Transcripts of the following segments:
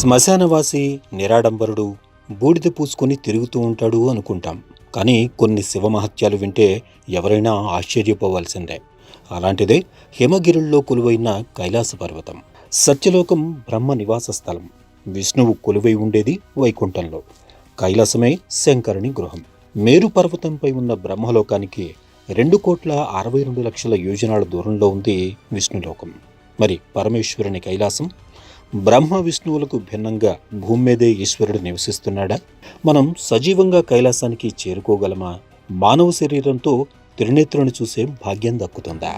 శ్మశానవాసి నిరాడంబరుడు బూడిద పూసుకొని తిరుగుతూ ఉంటాడు అనుకుంటాం. కానీ కొన్ని శివమహత్యాలు వింటే ఎవరైనా ఆశ్చర్యపోవాల్సిందే. అలాంటిదే హిమగిరుల్లో కొలువైన కైలాస పర్వతం. సత్యలోకం బ్రహ్మ నివాస స్థలం. విష్ణువు కొలువై ఉండేది వైకుంఠంలో. కైలాసమే శంకరుని గృహం. మేరు పర్వతంపై ఉన్న బ్రహ్మలోకానికి రెండు కోట్ల అరవై రెండు లక్షల యోజనాల దూరంలో ఉంది విష్ణులోకం. మరి పరమేశ్వరుని కైలాసం బ్రహ్మ విష్ణువులకు భిన్నంగా భూమి మీదే ఈశ్వరుడు నివసిస్తున్నాడా? మనం సజీవంగా కైలాసానికి చేరుకోగలమా? మానవ శరీరంతో త్రినేత్రుని చూసే భాగ్యం దక్కుతుందా?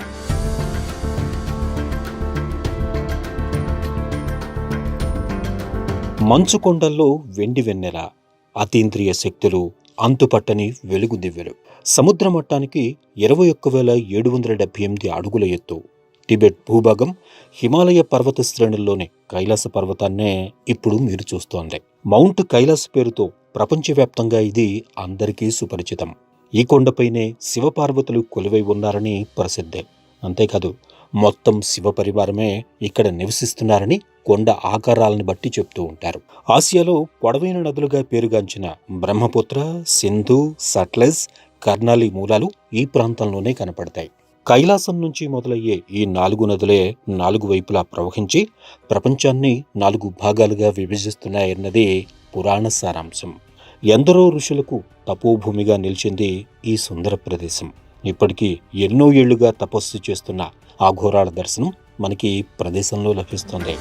మంచు కొండల్లో వెండి వెన్నెల అతీంద్రియ శక్తులు అంతుపట్టని వెలుగు దివ్యలు సముద్ర మట్టానికి ఇరవై ఒక్క వేల ఏడు వందల డెబ్బై ఎనిమిది అడుగుల ఎత్తు. టిబెట్ భూభాగం హిమాలయ పర్వత శ్రేణుల్లోని కైలాస పర్వతాన్నే ఇప్పుడు మీరు చూస్తోంది. మౌంట్ కైలాస్ పేరుతో ప్రపంచవ్యాప్తంగా ఇది అందరికీ సుపరిచితం. ఈ కొండపైనే శివపార్వతులు కొలువై ఉన్నారని ప్రసిద్ధి. అంతేకాదు మొత్తం శివ పరివారమే ఇక్కడ నివసిస్తున్నారని కొండ ఆకారాలను బట్టి చెప్తూ ఉంటారు. ఆసియాలో పొడవైన నదులుగా పేరుగాంచిన బ్రహ్మపుత్ర సింధు సట్లెజ్ కర్నాలి మూలాలు ఈ ప్రాంతంలోనే కనపడతాయి. కైలాసం నుంచి మొదలయ్యే ఈ నాలుగు నదులే నాలుగు వైపులా ప్రవహించి ప్రపంచాన్ని నాలుగు భాగాలుగా విభజిస్తున్నాయన్నది పురాణ సారాంశం. ఎందరో ఋషులకు తపోభూమిగా నిలిచింది ఈ సుందర ప్రదేశం. ఇప్పటికీ ఎన్నో ఏళ్ళుగా తపస్సు చేస్తున్న ఆ ఘోరాల దర్శనం మనకి ఈ ప్రదేశంలో లభిస్తుంది.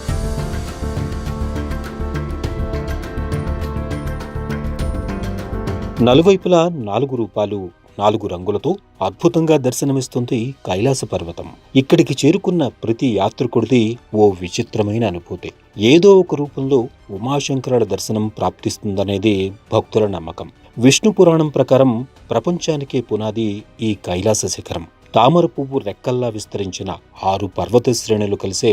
నలువైపులా నాలుగు రూపాలు నాలుగు రంగులతో అద్భుతంగా దర్శనమిస్తుంది కైలాస పర్వతం. ఇక్కడికి చేరుకున్న ప్రతి యాత్రికుడిది ఓ విచిత్రమైన అనుభూతి. ఏదో ఒక రూపంలో ఉమాశంకరుల దర్శనం ప్రాప్తిస్తుందనేది భక్తుల నమ్మకం. విష్ణు పురాణం ప్రకారం ప్రపంచానికే పునాది ఈ కైలాస శిఖరం. తామర పువ్వు రెక్కల్లా విస్తరించిన ఆరు పర్వత శ్రేణులు కలిసే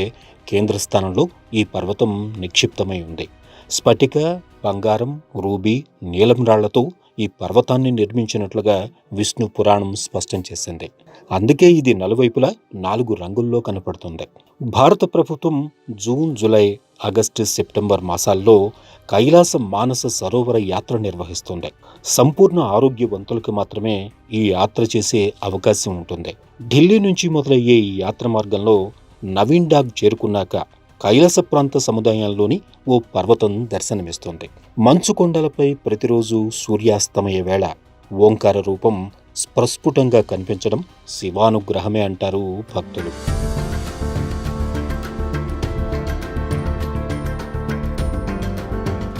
కేంద్రస్థానంలో ఈ పర్వతం నిక్షిప్తమై ఉంది. స్ఫటిక బంగారం రూబీ నీలం రాళ్ళతో ఈ పర్వతాన్ని నిర్మించినట్లుగా విష్ణు పురాణం స్పష్టం చేసింది. అందుకే ఇది నలువైపులా నాలుగు రంగుల్లో కనపడుతుంది. భారత ప్రభుత్వం జూన్ జూలై ఆగస్టు సెప్టెంబర్ మాసాల్లో కైలాస మానస సరోవర యాత్ర నిర్వహిస్తుంది. సంపూర్ణ ఆరోగ్యవంతులకు మాత్రమే ఈ యాత్ర చేసే అవకాశం ఉంటుంది. ఢిల్లీ నుంచి మొదలయ్యే ఈ యాత్ర మార్గంలో నవీన్ డాగ్ చేరుకున్నాక కైలాస ప్రాంత సముదాయంలోని ఓ పర్వతం దర్శనమిస్తుంది. మంచు కొండలపై ప్రతిరోజు సూర్యాస్తమయ వేళ ఓంకార రూపం స్ప్రస్ఫుటంగా కనిపించడం శివానుగ్రహమే అంటారు భక్తులు.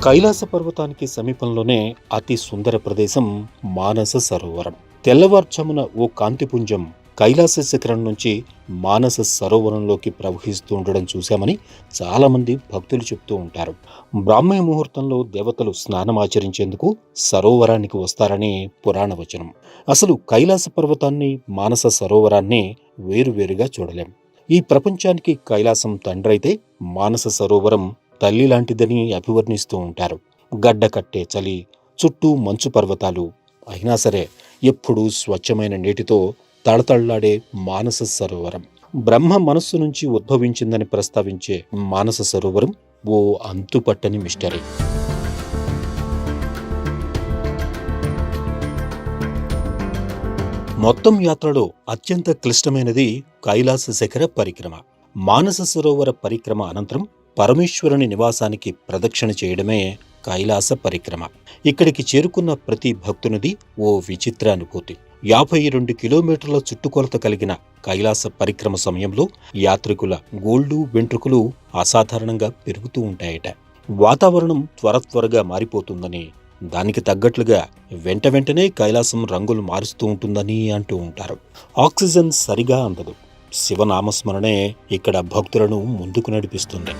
కైలాస పర్వతానికి సమీపంలోనే అతి సుందర ప్రదేశం మానస సరోవరం. తెల్లవార్చమున ఓ కాంతిపుంజం కైలాస శిఖరం నుంచి మానస సరోవరంలోకి ప్రవహిస్తూ ఉండడం చూశామని చాలామంది భక్తులు చెప్తూ ఉంటారు. బ్రాహ్మణ ముహూర్తంలో దేవతలు స్నానం ఆచరించేందుకు సరోవరానికి వస్తారని పురాణ వచనం. అసలు కైలాస పర్వతాన్ని మానస సరోవరాన్ని వేరువేరుగా చూడలేం. ఈ ప్రపంచానికి కైలాసం తండ్రైతే మానస సరోవరం తల్లి లాంటిదని అభివర్ణిస్తూ ఉంటారు. గడ్డ కట్టే చలి చుట్టూ మంచు పర్వతాలు అయినా సరే ఎప్పుడూ స్వచ్ఛమైన నీటితో తళతళ్ళాడే మానస సరోవరం. బ్రహ్మ మనస్సు నుంచి ఉద్భవించిందని ప్రస్తావించే మానస సరోవరం ఓ అంతుపట్టని మిస్టరీ. మొత్తం యాత్రలో అత్యంత క్లిష్టమైనది కైలాస శిఖర పరిక్రమ. మానస సరోవర పరిక్రమ అనంతరం పరమేశ్వరుని నివాసానికి ప్రదక్షిణ చేయడమే కైలాస పరిక్రమ. ఇక్కడికి చేరుకున్న ప్రతి భక్తునిది ఓ విచిత్ర అనుభూతి యాభై రెండు కిలోమీటర్ల చుట్టుకొలత కలిగిన కైలాస పరిక్రమ సమయంలో యాత్రికుల గోల్డు వెంట్రుకలు అసాధారణంగా పెరుగుతూ ఉంటాయట. వాతావరణం త్వర త్వరగా మారిపోతుందని దానికి తగ్గట్లుగా వెంట వెంటనే కైలాసం రంగులు మారుస్తూ ఉంటుందని అంటూ ఉంటారు. ఆక్సిజన్ సరిగా అందదు. శివనామస్మరణే ఇక్కడ భక్తులను ముందుకు నడిపిస్తుంది.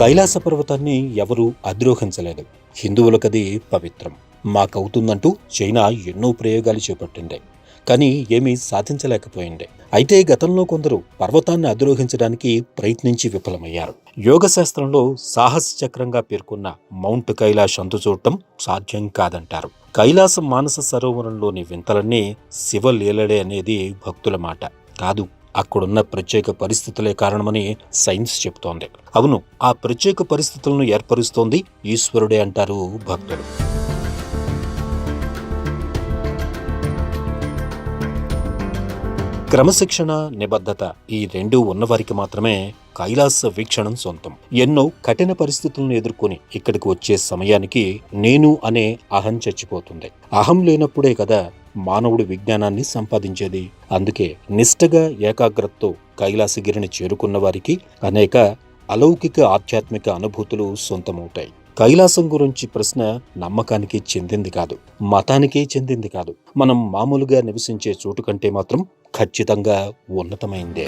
కైలాస పర్వతాన్ని ఎవరూ అధిరోహించలేదు. హిందువులకది పవిత్రం. మాకవుతుందంటూ చైనా ఎన్నో ప్రయోగాలు చేపట్టిండే కానీ ఏమీ సాధించలేకపోయింది. అయితే గతంలో కొందరు పర్వతాన్ని అధిరోహించడానికి ప్రయత్నించి విఫలమయ్యారు. యోగ శాస్త్రంలో సాహస చక్రంగా పేర్కొన్న మౌంట్ కైలాష్ అంతు చూడటం సాధ్యం కాదంటారు. కైలాస మానస సరోవరంలోని వింతలన్నీ శివలీలడే అనేది భక్తుల మాట. కాదు అక్కడున్న ప్రత్యేక పరిస్థితులే కారణమని సైన్స్ చెబుతోంది. అవును ఆ ప్రత్యేక పరిస్థితులను ఏర్పరుస్తోంది ఈశ్వరుడే అంటారు భక్తులు. క్రమశిక్షణ నిబద్ధత ఈ రెండూ ఉన్నవారికి మాత్రమే కైలాస వీక్షణం సొంతం. ఎన్నో కఠిన పరిస్థితులను ఎదుర్కొని ఇక్కడికి వచ్చే సమయానికి నేను అనే అహం చచ్చిపోతుంది. అహం లేనప్పుడే కదా మానవుడు విజ్ఞానాన్ని సంపాదించేది. అందుకే నిష్టగా ఏకాగ్రతతో కైలాసగిరిని చేరుకున్న వారికి అనేక అలౌకిక ఆధ్యాత్మిక అనుభూతులు సొంతమవుతాయి. కైలాసం గురించి ప్రశ్న నమ్మకానికి చెందింది కాదు మతానికే చెందింది కాదు. మనం మామూలుగా నివసించే చోటు కంటే మాత్రం ఖచ్చితంగా ఉన్నతమైందే.